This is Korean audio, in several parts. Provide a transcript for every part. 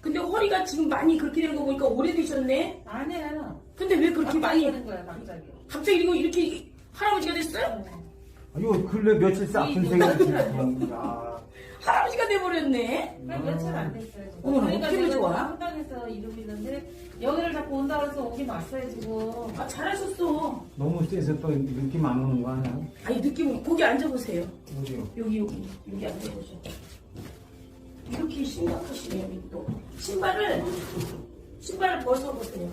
근데 허리가 지금 많이 그렇게 된 거 보니까 오래되셨네? 아니에요. 근데 왜 그렇게 많이, 되는 거야 갑자기. 갑자기 이거 이렇게 할아버지가 됐어요? 아유 근래 며칠째 아픈 이 생각이 야 할아버지가 돼버렸네? 그래 며칠 안 됐어요. 지금. 어머나, 그러니까 어떻게 제가 좋아? 한강에서 이러고 있는데 여기를 자꾸 온다 그래서 오긴 왔어요 지금. 아, 잘하셨어. 너무 세서 또 느낌 안 오는 거 아니야? 아니, 느낌, 거기 앉아보세요. 어디요? 여기, 여기, 여기 앉아보죠. 이렇게 심각하시네요, 또. 신발을, 신발을 벗어보세요.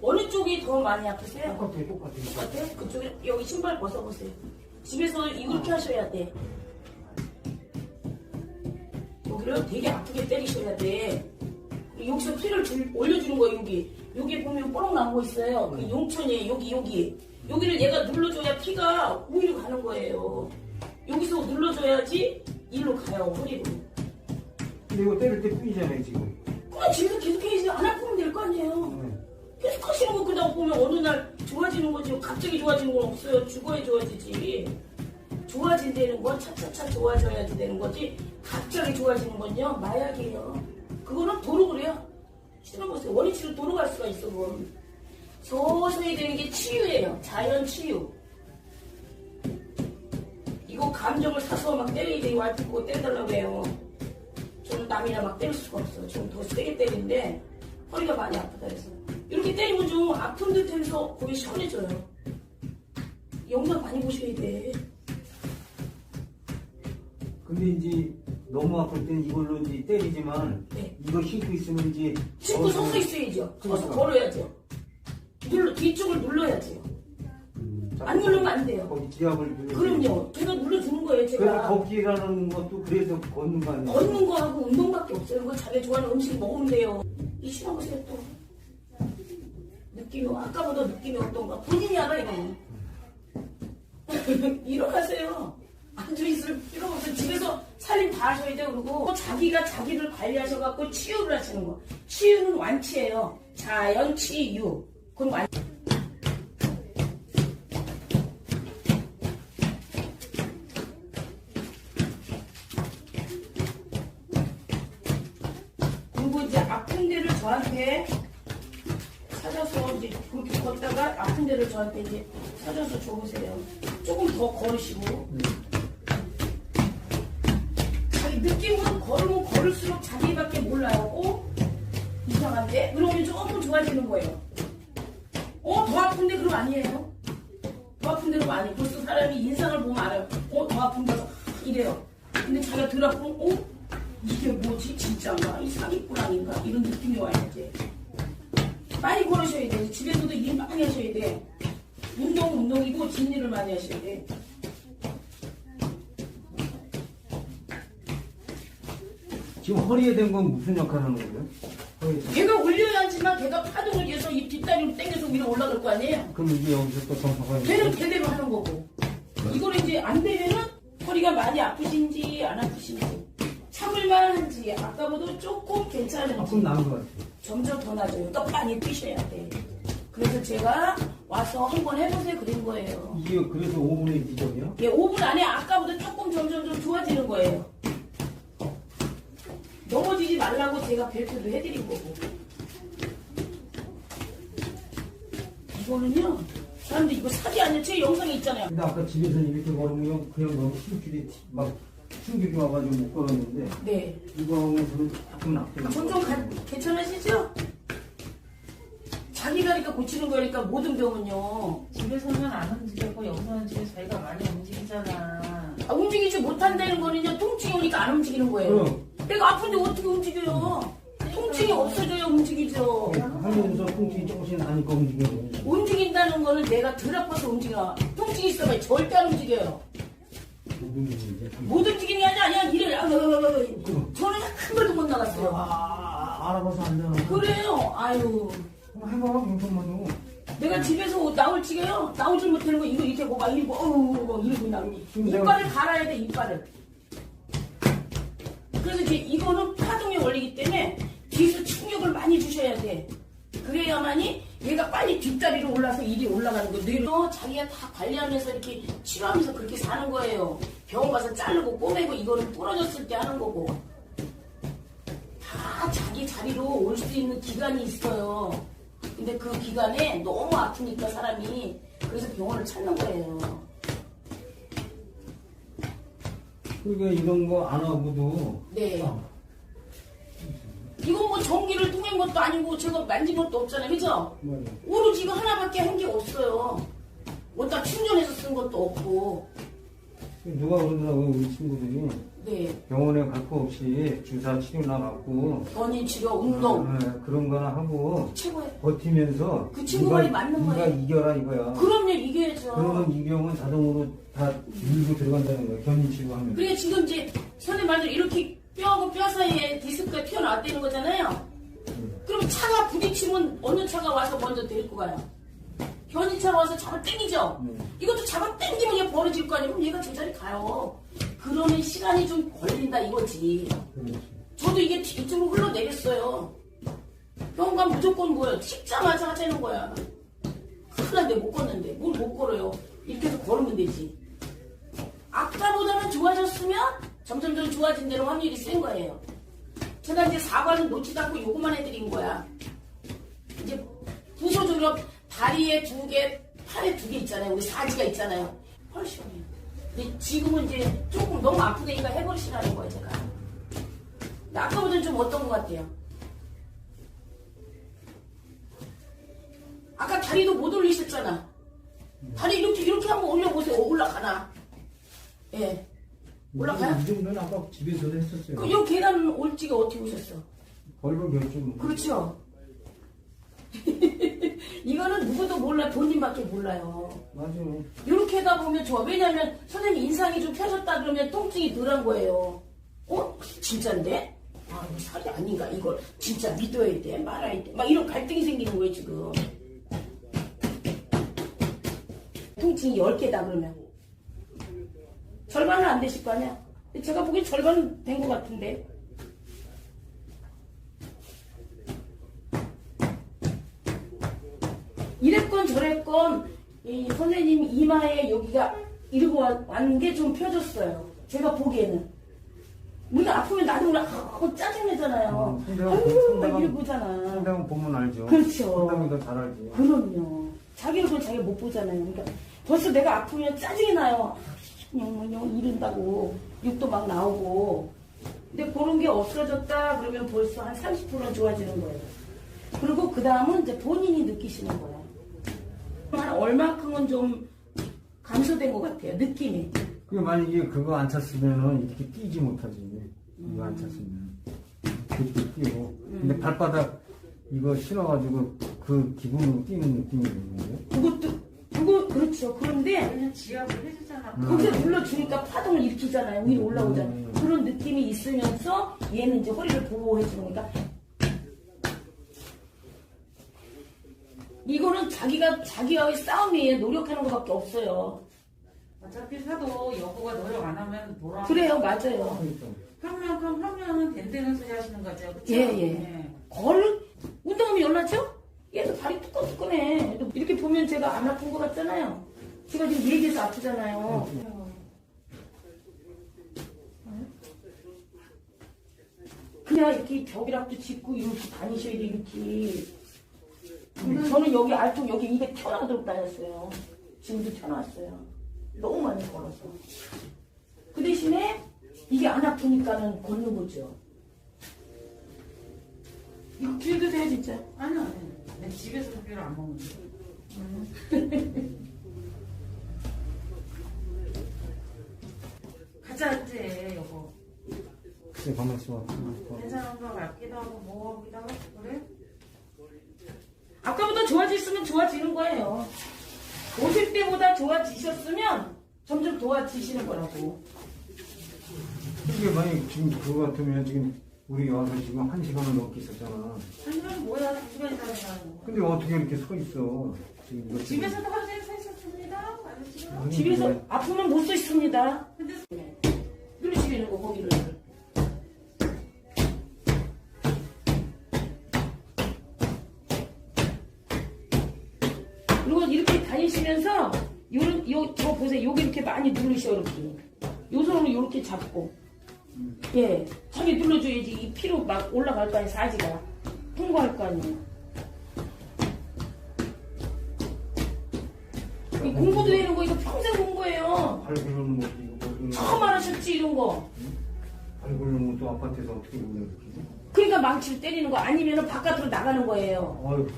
어느 쪽이 더 많이 아프세요? 똑같아 똑같아 똑같아요? 그쪽에, 여기 신발 벗어보세요. 집에서 이렇게 하셔야 돼. 여기를 되게 아프게 때리셔야 돼. 여기서 피를 줄- 올려주는 거예요, 여기. 여기 보면 뽀록 난거 있어요. 그 용천이에요, 여기, 여기. 여기를 얘가 눌러줘야 피가 오히려 가는 거예요. 여기서 눌러줘야지 일로 가요, 허리로. 근데 이거 때릴 때 뿐이잖아요 지금 그럼 집에서 계속 해야지 안 아프면 될 거 아니에요. 네. 계속 하시는 거 그러다 보면 어느 날 좋아지는 거지. 갑자기 좋아지는 건 없어요. 죽어야 좋아지지. 좋아진다는 건 차차차 좋아져야지 되는 거지. 갑자기 좋아지는 건요. 마약이에요. 그거는 도로 그래요. 실어보세요. 원위치로 도로 갈 수가 있어, 그건. 서서히 되는 게 치유예요. 자연 치유. 이거 감정을 사서 막 때리야 돼. 와이프 보고 때려달라고 해요. 저는 남이나 막 때릴 수가 없어요. 좀더 세게 때리는데 허리가 많이 아프다 해서 이렇게 때리면 좀 아픈 듯해서 거기 시원해져요. 영상 많이 보셔야 돼. 근데 이제 너무 아플 때는 이걸로 이제 때리지만 네. 이거 신고 있으면 이제 신고 어, 서서 있어야죠. 서서 그러니까. 걸어야죠. 눌러 뒤쪽을 눌러야죠. 음, 안 누르면 안 돼요. 거기 기압을 누르면 그럼요. 눌러주는 거예요. 그래서 제가 걷기라는 것도 그래서 걷는 거 아니에요? 걷는 거하고 운동밖에 없어요. 그거 자기 좋아하는 음식 먹으면 돼요. 이 신어보세요 또. 느낌이 아까보다 느낌이 어떤가 본인이 알아 이거는. 일어나세요. 앉아있을 필요가 없어요. 집에서 살림 다 하셔야 돼요. 그리고 자기가 자기를 관리하셔갖고 치유를 하시는 거. 치유는 완치예요. 자연 치유. 그건 완그 그렇게 걷다가 아픈 데를 저한테 이제 찾아서 줘보세요. 조금 더 걸으시고. 자기 느낌은 걸으면 걸을수록 자기밖에 몰라요. 어? 이상한데? 그러면 조금 좋아지는 거예요. 어? 더 아픈데 그럼 아니에요. 더 아픈데 그럼 아니에요. 벌써 사람이 인상을 보면 알아요. 어? 더 아픈데 이래요. 근데 자기가 덜 아프면 어? 이게 뭐지? 진짜인가? 이 사기꾼 아닌가? 이런 느낌이 와야지. 많이 걸으셔야 돼. 집에서도 일 많이 하셔야 돼. 운동 운동이고 진일을 많이 하셔야 돼. 지금 허리에 된 건 무슨 역할을 하는 거예요? 허리에 걔가 올려야지만 걔가 파동을 위해서 이 뒷다리로 당겨서 위로 올라갈 거 아니에요? 그럼 이게 여기서 또 정상화가 걔는 걔대로 하는 거고. 이거를 이제 안 되면은 허리가 많이 아프신지 안 아프신지 참을만 한지 아까보다 조금 괜찮은지 조금 나은 것 같아요. 점점 더. 또 많이 뛰셔야 돼. 그래서 제가 와서 한번 해보세요 그린 거예요. 이게 그래서 5분의 기적이야? 예, 5분 안에 아까보다 조금 점점 좀 좋아지는 거예요. 넘어지지 말라고 제가 벨트도 해드린 거고. 이거는요, 사람들 이거 사기 아니야? 제 영상에 있잖아요. 근데 아까 집에서 이렇게 걸으면 그냥 너무 힘줄이 막 충격이 와가지고 못 걸었는데 네. 이거 하면서는 조금 낫더라고요. 점점 가- 괜찮으시죠? 자기가 그러니까 고치는 거니까 모든 병은요. 집에서는 안 움직였고 여기서는 지금 자기가 많이 움직이잖아. 아, 움직이지 못한다는 거는요, 통증이 오니까 안 움직이는 거예요. 그럼 내가 아픈데 어떻게 움직여요? 통증이 없어져야 움직이죠. 하면서 통증이 조금씩 나니까 움직여요. 움직인다는 거는 내가 덜 아파서 움직여. 통증이 있어봐야 절대 안 움직여요. 못 움직이는 게 아니라 그냥 이래. 아, 아, 아, 아. 저는 한 번도 못 나갔어요. 아, 알아봐서 안 되나? 그래요. 아유. 해봐, 방송만요. 내가 집에서 나올 지게요. 나오지 못하는 거 이거 이렇게 막 이러고 어우 이러고 나오니 이빨을 갈아야 돼 이빨을. 그래서 이제 이거는 파동의 원리이기 때문에 뒤에서 충격을 많이 주셔야 돼. 그래야만이 얘가 빨리 뒷다리로 올라서 일이 올라가는 거. 뇌로 자기가 다 관리하면서 이렇게 치료하면서 그렇게 사는 거예요. 병원 가서 자르고 꼬매고 이거는 부러졌을 때 하는 거고. 다 자기 자리로 올 수 있는 기간이 있어요. 근데 그 기간에 너무 아프니까 사람이 그래서 병원을 찾는 거예요. 그러니까 이런 거 안 하고도 네. 이건 뭐 전기를 통한 것도 아니고 제가 만진 것도 없잖아요. 그죠? 맞아. 오로지 이거 하나밖에 한 게 없어요. 어디다 충전해서 쓴 것도 없고. 누가 그러더라고 우리 친구들이 네. 병원에 갈 거 없이 주사 치료나 받고 원인 치료, 운동. 네, 그런 거나 하고 최고예요. 버티면서 그 친구 말이 맞는 네가 거예요. 이겨라 이거야. 그럼요, 이겨야죠. 그러면 이 병은 자동으로 다 밀고 들어간다는 거야. 견인 치료하면. 그래 지금 이제 선생님 말대로 이렇게 뼈하고 뼈 사이에 디스크가 튀어나왔다는 거잖아요. 그럼 차가 부딪히면 어느 차가 와서 먼저 데리고 가요? 견인차가 와서 잡아 당기죠? 네. 이것도 잡아 당기면 얘 벌어질 거 아니에요? 그럼 얘가 제자리 가요. 그러면 시간이 좀 걸린다 이거지. 그렇지. 저도 이게 이쪽으로 흘러내렸어요. 병원 무조건 뭐예요? 찍자마자 하자는 거야. 큰일 난데 못 걷는데. 뭘 못 걸어요. 이렇게 해서 걸으면 되지. 아까보다는 좋아졌으면 점점점 좋아진 대로 확률이 센 거예요. 제가 이제 사과는 놓지도 않고 요것만 해드린 거야. 이제 부서적으로 다리에 두 개, 팔에 두 개 있잖아요. 우리 사지가 있잖아요. 훨씬. 근데 지금은 이제 조금 너무 아프다니까 해버리시라는 거예요, 제가. 근데 아까보다는 좀 어떤 것 같아요? 아까 다리도 못 올리셨잖아. 다리 이렇게 이렇게 한번 올려보세요. 어, 올라가나? 예. 올라가요? 이 정도는 아까 집에서도 했었어요. 그, 요 계단 올지가 어떻게 오셨어? 벌벌 결정. 그렇죠. 이거는 누구도 몰라 본인밖에 몰라요. 맞아. 이렇게 하다 보면 좋아. 왜냐면 선생님 인상이 좀 펴졌다 그러면 통증이 덜한 거예요. 어? 진짜인데? 아, 이거 살이 아닌가? 이걸 진짜 믿어야 돼? 말아야 돼? 막 이런 갈등이 생기는 거예요, 지금. 통증이 10개다 그러면. 절반은 안 되실 거 아니야? 제가 보기엔 절반은 된것 같은데. 이랬건 저랬건 이 선생님 이마에 여기가 이러고 와- 왔는 게 좀 펴졌어요. 제가 보기에는. 우리가 아프면 나도 몰라 하고 짜증내잖아요. 음, 아유 막 이러고잖아. 상담은 보면 알죠. 그렇죠. 상담이 더 잘 알지. 그럼요. 자기 얼굴 자기가 못 보잖아요. 그러니까 벌써 내가 아프면 짜증이 나요. 영영 이른다고 욕도 막 나오고. 근데 그런 게 없어졌다 그러면 벌써 한 30%는 좋아지는 거예요. 그리고 그 다음은 이제 본인이 느끼시는 거예요. 한 얼마큼은 좀 감소된 것 같아요. 느낌이. 그 만약에 그거 안 찼으면은 이렇게 뛰지 못하지. 이거 안 찼으면. 그렇게 뛰고. 근데 발바닥 이거 신어가지고 그 기분으로 뛰는 느낌이 드는데. 그것도 그렇죠. 그런데 지압을 해주잖아. 거기서 눌러주니까 파동을 일으키잖아요. 위로 올라오잖아요. 음. 그런 느낌이 있으면서 얘는 이제 허리를 보호해주니까 이거는 자기가 자기와의 싸움이에요. 노력하는 것밖에 없어요. 어차피 사도 여보가 노력 안 하면 돌아. 그래요, 맞아요. 그러니까. 한만큼 하면 된다는 소리 하시는 거죠. 그쵸? 예, 예. 네. 걸 운동하면 열나죠? 얘도 발이. 얘도 이렇게 보면 제가 안 아픈 것 같잖아요. 제가 지금 얘기해서 아프잖아요. 그냥 이렇게 벽이랑도 짚고 이렇게 다니셔야 돼 이렇게. 저는 여기 알통 여기 입에 튀어나오도록 다녔어요. 지금도 튀어나왔어요. 너무 많이 걸어서. 그 대신에 이게 안 아프니까는 걷는 거죠. 이거 기회도 돼 진짜. 아니요, 아니요. 내 집에서 커피를 안 먹는데. 가자, 이제, 여보. 글쎄, 가만 있어. 괜찮은 거 같기도 하고, 뭐 하기도 하고, 그래? 아까보다 좋아졌으면 좋아지는 거예요. 오실 때보다 좋아지셨으면 점점 좋아지시는 거라고. 이게 만약 지금 그거 같으면 지금 우리 와서 지금 한 시간을 넘게 있었잖아. 아니면 뭐야, 두 시간이 거. 근데 어떻게 이렇게 서 있어? 지금 이거 집에서도 하루에 서 있었습니다. 아저씨가. 아니, 집에서 그래. 아프면 못서 있습니다. 근데 누르시는 거 거기를. 그리고 이렇게 다니시면서 요런 요 저거 보세요. 여기 이렇게 많이 누르셔 이렇게. 요 손으로 이렇게 잡고 예, 자기 눌러줘야지 이 피로 막 올라갈 거 아니야 사지가 통과할 거 아니야. 이 공부도 되는 거 이거 평생 공부예요. 발 굴르는 것도 이거 뭐 처음 알으셨지 이런 거. 발 굴르는 것도 아파트에서 어떻게 굴르는지. 그러니까 망치를 때리는 거 아니면 바깥으로 나가는 거예요. 아유,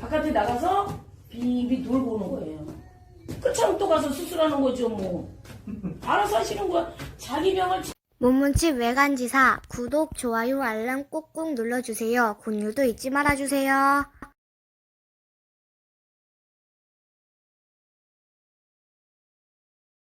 바깥에 나가서 비비 돌고 오는 거예요. 끝처럼 또 가서 수술하는 거죠 뭐. 알아서 하시는 거야. 자기 병을 문문집 외간지사 구독, 좋아요, 알람 꾹꾹 눌러주세요. 공유도 잊지 말아주세요.